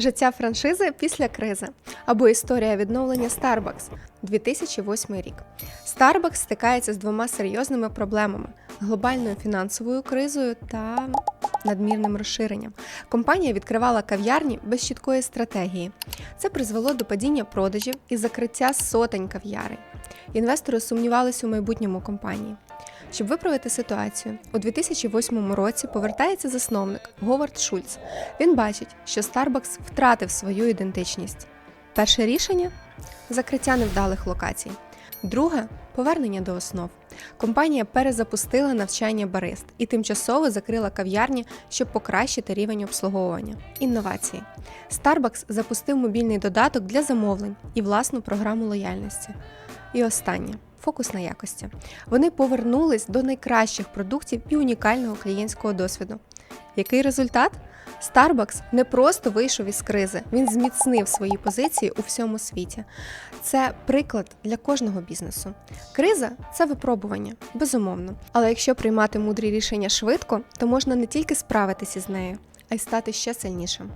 Життя франшизи після кризи або історія відновлення Starbucks 2008 рік. Starbucks стикається з двома серйозними проблемами: глобальною фінансовою кризою та надмірним розширенням. Компанія відкривала кав'ярні без чіткої стратегії. Це призвело до падіння продажів і закриття сотень кав'ярень. Інвестори сумнівалися у майбутньому компанії. Щоб виправити ситуацію, у 2008 році повертається засновник Говард Шульц. Він бачить, що Starbucks втратив свою ідентичність. Перше рішення закриття невдалих локацій. Друге повернення до основ. Компанія перезапустила навчання барист і тимчасово закрила кав'ярні, щоб покращити рівень обслуговування. Інновації. Starbucks запустив мобільний додаток для замовлень і власну програму лояльності. І останнє фокус на якості. Вони повернулись до найкращих продуктів і унікального клієнтського досвіду. Який результат? Starbucks не просто вийшов із кризи, він зміцнив свої позиції у всьому світі. Це приклад для кожного бізнесу. Криза це випробування, безумовно. Але якщо приймати мудрі рішення швидко, то можна не тільки справитися з нею, а й стати ще сильнішим.